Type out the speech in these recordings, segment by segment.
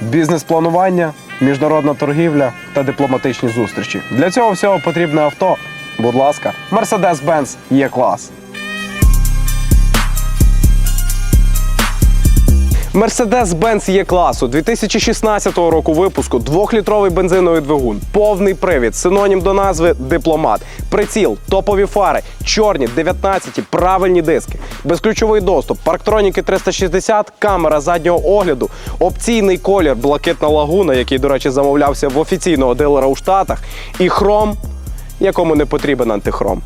бізнес-планування, міжнародна торгівля та дипломатичні зустрічі. Для цього всього потрібне авто. Будь ласка, Mercedes-Benz є клас. Mercedes-Benz є класу 2016 року випуску, двохлітровий бензиновий двигун, повний привід, синонім до назви дипломат, приціл, топові фари, чорні, 19, правильні диски, безключовий доступ, парктроніки 360, камера заднього огляду, опційний колір, блакитна лагуна, який, до речі, замовлявся в офіційного дилера у Штатах, і хром, якому не потрібен антихром.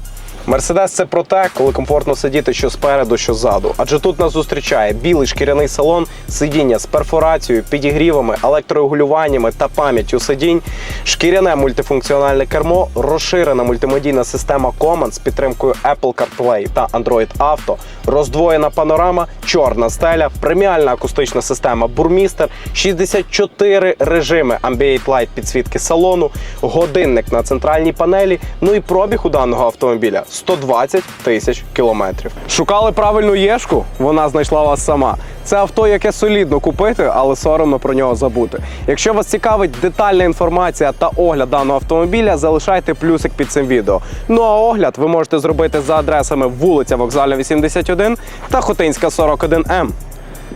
Мерседес це про те, коли комфортно сидіти що спереду, що ззаду. Адже тут нас зустрічає білий шкіряний салон, сидіння з перфорацією, підігрівами, електрорегулюваннями та пам'яттю сидінь, шкіряне мультифункціональне кермо, розширена мультимедійна система Command з підтримкою Apple CarPlay та Android Auto, роздвоєна панорама, чорна стеля, преміальна акустична система Бурмістер, 64 режими Ambient Light підсвітки салону, годинник на центральній панелі. Ну і пробіг у даного автомобіля 120 тисяч кілометрів. Шукали правильну єшку? Вона знайшла вас сама. Це авто, яке солідно купити, але соромно про нього забути. Якщо вас цікавить детальна інформація та огляд даного автомобіля, залишайте плюсик під цим відео. Ну а огляд ви можете зробити за адресами вулиця Вокзальна 81 та Хотинська 41М.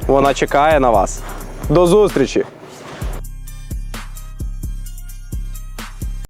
Вона чекає на вас. До зустрічі!